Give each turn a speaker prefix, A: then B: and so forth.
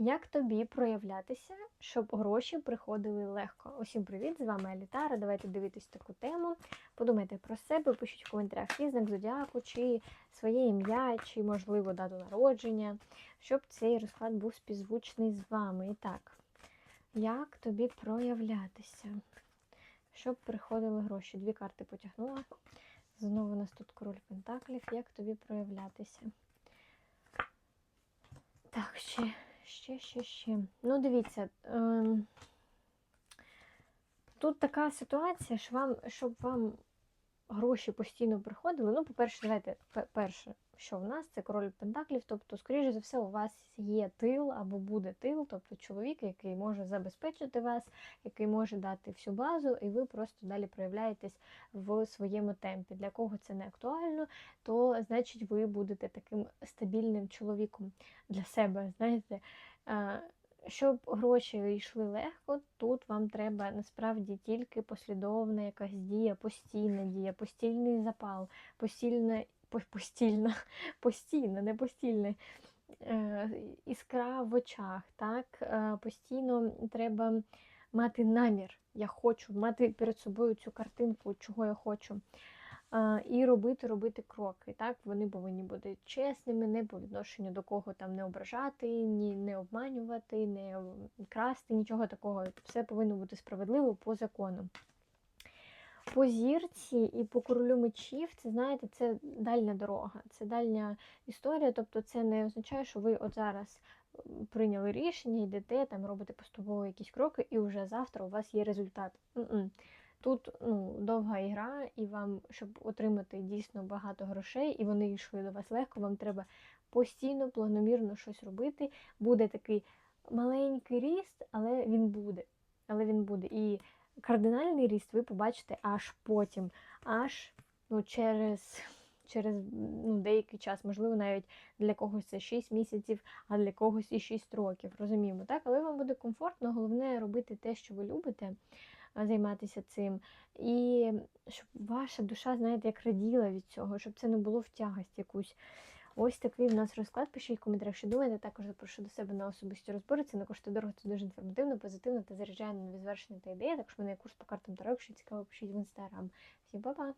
A: Як тобі проявлятися, щоб гроші приходили легко? Усім привіт! З вами Алітара. Давайте дивитись таку тему. Подумайте про себе, пишіть в коментарях свій знак зодіаку, чи своє ім'я, чи, можливо, дату народження, щоб цей розклад був співзвучний з вами. І так, як тобі проявлятися? Щоб приходили гроші? Дві карти потягнула. Знову у нас тут король Пентаклів. Як тобі проявлятися? Так, ще, ще, ще, ще. Ну, дивіться. Ем... Тут така ситуація, що вам, щоб вам гроші постійно приходили. Ну, по-перше, давайте, перше, що в нас, це король Пентаклів. Тобто, скоріше за все, у вас є тил або буде тил, тобто чоловік, який може забезпечити вас, який може дати всю базу, і ви просто далі проявляєтесь в своєму темпі. Для кого це не актуально, то значить ви будете таким стабільним чоловіком для себе. Знаєте. Щоб гроші йшли легко, тут вам треба насправді тільки послідовна якась дія, постійна дія, постільний запал, постільна, постільна, постійна, не постільна е, іскра в очах. так, е, Постійно треба мати намір. Я хочу мати перед собою цю картинку, чого я хочу. І робити, робити кроки. Так, Вони повинні бути чесними, не по відношенню до кого там не ображати, ні не обманювати, не красти, нічого такого. Все повинно бути справедливо по закону. По зірці і по королю мечів, це знаєте, це дальня дорога, це дальня історія. Тобто це не означає, що ви от зараз прийняли рішення, йдете, там робите поступово якісь кроки, і вже завтра у вас є результат. Н -н. Тут ну, довга ігра, і вам, щоб отримати дійсно багато грошей, і вони йшли до вас легко, вам треба постійно, планомірно щось робити. Буде такий маленький ріст, але він буде. Але він буде. І кардинальний ріст ви побачите аж потім, аж ну, через через ну, деякий час, можливо, навіть для когось це 6 місяців, а для когось і 6 років. Розуміємо, так? Але вам буде комфортно, головне робити те, що ви любите займатися цим. І щоб ваша душа, знаєте, як раділа від цього, щоб це не було в тягость якусь. Ось такий в нас розклад. Пишіть коментарях, що думаєте. Також запрошу до себе на особисті розбори. Це не коштує дорого, це дуже інформативно, позитивно та заряджає на нові звершення та ідеї. Також в мене є курс по картам Таро, якщо цікаво, пишіть в інстаграм. Всім па-па!